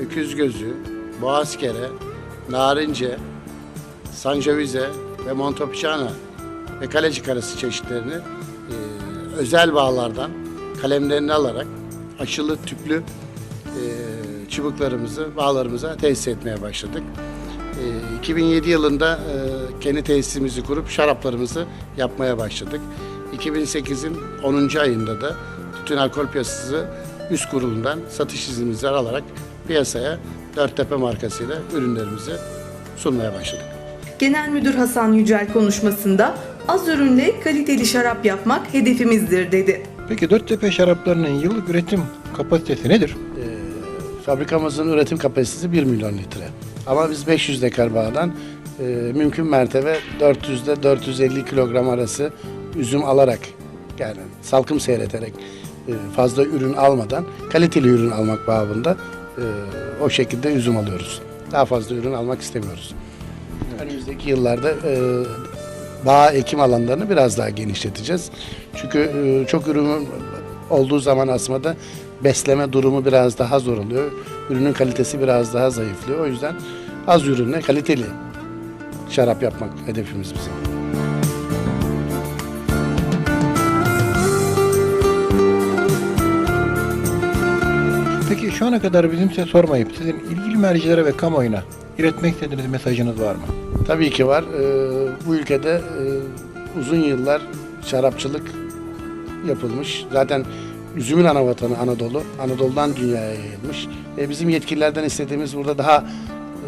öküz gözü, boğazkere, narince, sanjavize ve montepulciano ve kaleci karası çeşitlerini e, özel bağlardan kalemlerini alarak aşılı tüplü e, çubuklarımızı bağlarımıza tesis etmeye başladık. E, 2007 yılında e, kendi tesisimizi kurup şaraplarımızı yapmaya başladık. 2008'in 10. ayında da Tütün Alkol Piyasası Üst Kurulu'ndan satış iznimizi alarak piyasaya Dörttepe markasıyla ürünlerimizi sunmaya başladık. Genel Müdür Hasan Yücel konuşmasında az ürünle kaliteli şarap yapmak hedefimizdir dedi. Peki Dörttepe şaraplarının yıllık üretim kapasitesi nedir? Fabrikamızın üretim kapasitesi 1 milyon litre. Ama biz 500 dekar bağdan e, mümkün mertebe 400 ile 450 kilogram arası üzüm alarak yani salkım seyreterek fazla ürün almadan kaliteli ürün almak babında e, o şekilde üzüm alıyoruz. Daha fazla ürün almak istemiyoruz. Önümüzdeki yıllarda e, bağ ekim alanlarını biraz daha genişleteceğiz. Çünkü e, çok ürün olduğu zaman aslında besleme durumu biraz daha zor oluyor. Ürünün kalitesi biraz daha zayıflıyor. O yüzden az ürünle kaliteli şarap yapmak hedefimiz bizim. Şu ana kadar bizim size sormayıp sizin ilgili mercilere ve kamuoyuna iletmek istediğiniz mesajınız var mı? Tabii ki var. Ee, bu ülkede e, uzun yıllar şarapçılık yapılmış. Zaten üzümün ana vatanı Anadolu. Anadolu'dan dünyaya yayılmış. E, bizim yetkililerden istediğimiz burada daha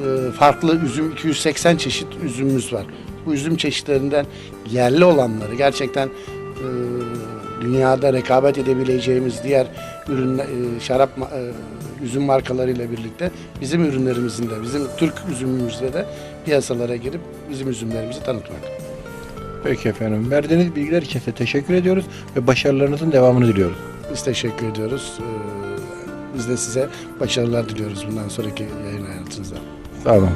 e, farklı üzüm 280 çeşit üzümümüz var. Bu üzüm çeşitlerinden yerli olanları gerçekten e, dünyada rekabet edebileceğimiz diğer ürün e, şarap e, üzüm markalarıyla birlikte bizim ürünlerimizin de bizim Türk üzümümüzde de piyasalara girip bizim üzümlerimizi tanıtmak. Peki efendim. Verdiğiniz bilgiler için size teşekkür ediyoruz ve başarılarınızın devamını diliyoruz. Biz teşekkür ediyoruz. Ee, Biz de size başarılar diliyoruz bundan sonraki yayın hayatınızda. Sağ olun.